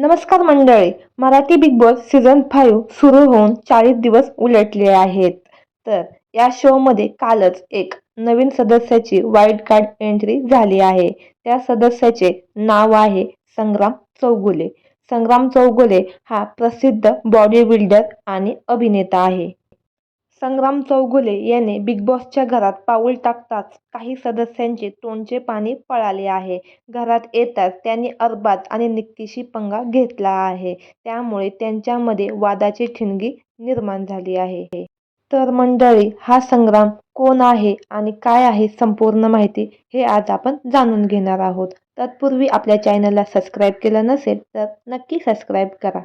नमस्कार मंडळी Marathi Bigg Boss season five सुरू होऊन चाळीस दिवस उलटले आहेत. तर या शोमध्ये कालच एक नवीन सदस्याची वाईल्ड कार्ड एंट्री झाली आहे. त्या सदस्याचे नाव आहे संग्राम चौगुले. संग्राम चौगुले हा प्रसिद्ध बॉडी बिल्डर आणि अभिनेता आहे. संग्राम चौगुले याने बिग बॉसच्या घरात पाऊल टाकताच काही सदस्यांचे तोंडचे पाणी पळाले आहे. घरात येताच त्यांनी अरबाज आणि निक्कीशी पंगा घेतला आहे. त्यामुळे त्यांच्यामध्ये वादाची ठिणगी निर्माण झाली आहे. तर मंडळी हा संग्राम कोण आहे आणि काय आहे संपूर्ण माहिती हे आज आपण जाणून घेणार आहोत. तत्पूर्वी आपल्या चॅनलला सबस्क्राईब केलं नसेल तर नक्की सबस्क्राईब करा.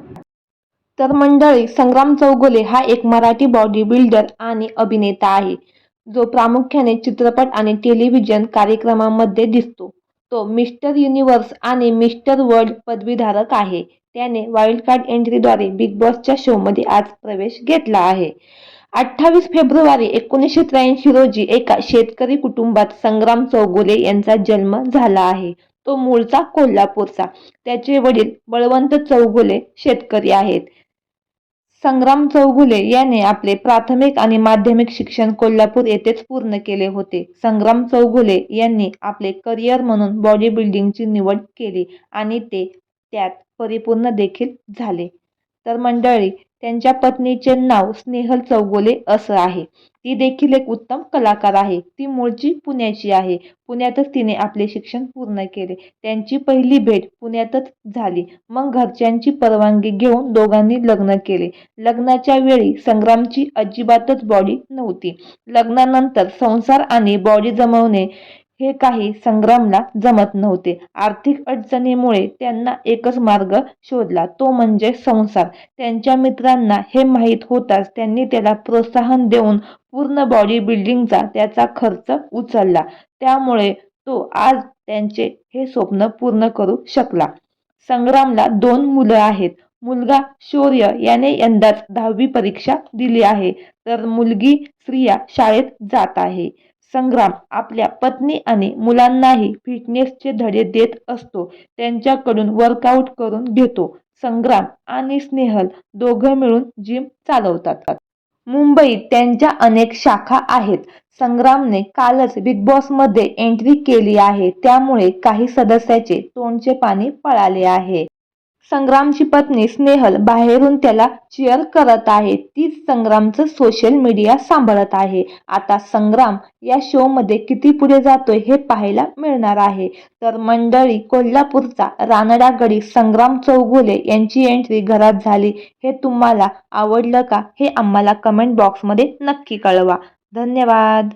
तर मंडळी संग्राम चौगुले हा एक मराठी बॉडी बिल्डर आणि अभिनेता आहे. जो प्रामुख्याने चित्रपट आणि टेलिव्हिजन कार्यक्रमांमध्ये दिसतो. तो मिस्टर युनिव्हर्स आणि मिस्टर वर्ल्ड पदवीधारक आहे. त्याने वाईल्ड कार्ड एंट्रीद्वारे बिग बॉसच्या शोमध्ये आज प्रवेश घेतला आहे. अठ्ठावीस फेब्रुवारी एकोणीसशे त्र्याऐंशी रोजी एका शेतकरी कुटुंबात संग्राम चौगुले यांचा जन्म झाला आहे. तो मूळचा कोल्हापूरचा. त्याचे वडील बळवंत चौगुले शेतकरी आहेत. संग्राम चौगुले याने आपले प्राथमिक आणि माध्यमिक शिक्षण कोल्हापूर येथेच पूर्ण केले होते. संग्राम चौगुले यांनी आपले करिअर म्हणून बॉडी बिल्डिंगची निवड केली आणि ते त्यात परिपूर्ण देखील झाले. तर मंडळी त्यांच्या पत्नीचे नाव स्नेहल चौगोले असं आहे. ती देखील एक उत्तम कलाकार आहे. ती मूळची पुण्याची आहे. पुण्यातच तिने आपले शिक्षण पूर्ण केले. त्यांची पहिली भेट पुण्यातच झाली. मग घरच्यांची परवानगी घेऊन दोघांनी लग्न केले. लग्नाच्या वेळी संग्रामची अजिबातच बॉडी नव्हती. लग्नानंतर संसार आणि बॉडी जमवणे हे काही संग्रामला जमत नव्हते. आर्थिक अडचणीमुळे त्यांना एकच मार्ग शोधला तो म्हणजे संसार. त्यांच्या मित्रांना हे माहीत होताच त्यांनी त्याला प्रोत्साहन देऊन पूर्ण बॉडी बिल्डिंगचा त्याचा खर्च उचलला. त्यामुळे तो आज त्यांचे हे स्वप्न पूर्ण करू शकला. संग्रामला दोन मुलं आहेत. मुलगा शौर्य याने यंदाच दहावी परीक्षा दिली आहे तर मुलगी श्रिया शाळेत जात आहे. संग्राम आपल्या पत्नी आणि मुलांनाही फिटनेसचे धडे देत असतो. त्यांच्याकडून वर्कआउट करून घेतो. संग्राम आणि स्नेहल दोघं मिळून जिम चालवतात. मुंबईत त्यांच्या अनेक शाखा आहेत. संग्रामने कालच बिग बॉसमध्ये एंट्री केली आहे. त्यामुळे काही सदस्याचे तोंडचे पाणी पळाले आहे. संग्रामची पत्नी स्नेहल बाहेरून त्याला चिअर करत आहे. तीच संग्रामचं सोशल मीडिया सांभाळत आहे. आता संग्राम या शो मध्ये किती पुढे जातोय हे पाहायला मिळणार आहे. तर मंडळी कोल्हापूरचा रानडा गडी संग्राम चौगुले यांची एंट्री घरात झाली. हे तुम्हाला आवडलं का? हे आम्हाला कमेंट बॉक्समध्ये नक्की कळवा. धन्यवाद.